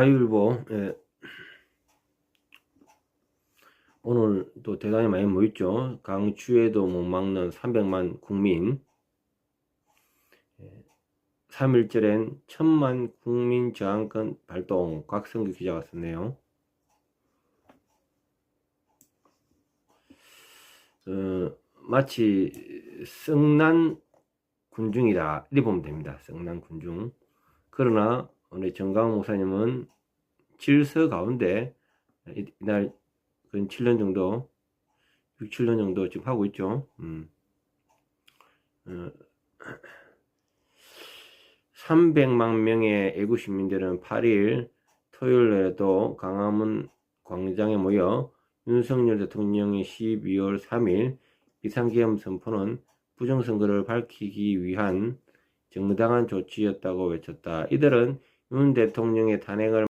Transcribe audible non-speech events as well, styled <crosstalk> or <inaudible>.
자유일보 예. 오늘 또 대단히 많이 모였죠. 강추에도 못 막는 300만 국민 3일절엔 천만 국민 저항권 발동 곽성규 기자가 썼네요. 어, 마치 성난 군중이다 이렇게 보면 됩니다. 성난 군중. 그러나 우리 정강 목사님은 질서 가운데 이- 이날 근 7년 정도 6, 7년 정도 지금 하고 있죠. 음. 어, <clears throat> 300만 명의 애국 시민들은 8일 토요일에도 강화문 광장에 모여 윤석열 대통령이 12월 3일 비상계엄 선포는 부정선거를 밝히기 위한 정당한 조치였다고 외쳤다. 이들은 윤 대통령의 탄핵을